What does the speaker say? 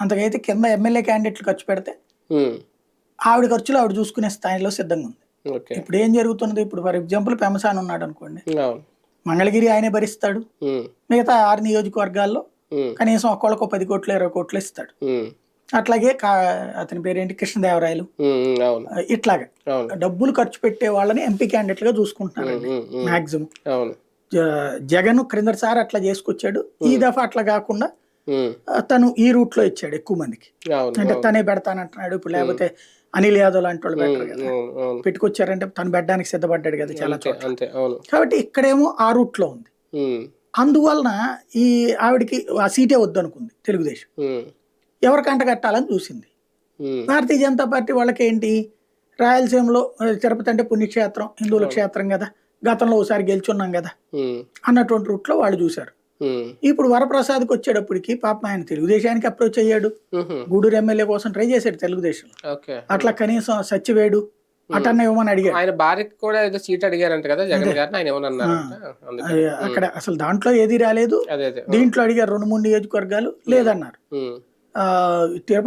అంతకైతే కింద ఎమ్మెల్యే క్యాండిడేట్లు ఖర్చు పెడితే ఆవిడ ఖర్చులు ఆవిడ చూసుకునే స్థాయిలో సిద్ధంగా ఉంది. ఇప్పుడు ఏం జరుగుతున్నది? ఇప్పుడు ఫర్ ఎగ్జాంపుల్ పెమసాన్ ఉన్నాడు అనుకోండి. మంగళగిరి ఆయనే భరిస్తాడు. మిగతా ఆరు నియోజకవర్గాల్లో కనీసం ఒక్కొక్కరికి పది కోట్లు ఇరవై కోట్లు ఇస్తాడు. అట్లాగే అతని పేరేంటి? కృష్ణదేవరాయలు. ఇట్లాగా. డబ్బులు ఖర్చు పెట్టే వాళ్ళని ఎంపీ క్యాండిడేట్గా చూసుకుంటున్నారండి మాక్సిమం. జగన్ క్రిందటిసారి అట్లా చేసుకొచ్చాడు. ఈ దఫా అట్లా కాకుండా తను ఈ రూట్లో ఇచ్చాడు ఎక్కువ మందికి. అంటే తనే పెడతానంటున్నాడు. ఇప్పుడు లేకపోతే అనిల్ యాదవ్ లాంటి వాళ్ళు పెట్టరు కదా. పెట్టుకొచ్చారంటే తను పెట్టడానికి సిద్ధపడ్డాడు కదా చాలా చోట్ల. కాబట్టి ఇక్కడేమో ఆ రూట్లో ఉంది అందువలన ఈ ఆవిడకి ఆ సీటే వద్దనుకుంది తెలుగుదేశం. ఎవరికంట కట్టాలని చూసింది. భారతీయ జనతా పార్టీ వాళ్ళకి ఏంటి రాయలసీమలో తిరుపతి అంటే పుణ్యక్షేత్రం హిందువుల క్షేత్రం కదా. గతంలో ఒకసారి గెలుచున్నాం కదా. అన్నటువంటి రూట్లో వాళ్ళు చూశారు. ఇప్పుడు వరప్రసాద్కి వచ్చేటప్పటికి పాప ఆయన తెలుగుదేశానికి అప్రోచ్ అయ్యాడు. గూడూరు ఎమ్మెల్యే కోసం ట్రై చేశాడు తెలుగుదేశం అట్లా కనీసం సచ్చివేడు అటన్న ఇవ్వమని అడిగాడు. ఆయన భార్యకి కూడా ఏదో సీట్ అడిగారంట కదా జగన్ గారిని ఆయన ఏమన్నా అన్నారంట? అందుకే. అది అక్కడ అసలు దాంట్లో ఏది రాలేదు. దీంట్లో అడిగారు రెండు మూడు నియోజకవర్గాలు లేదన్నారు. తిరుపతి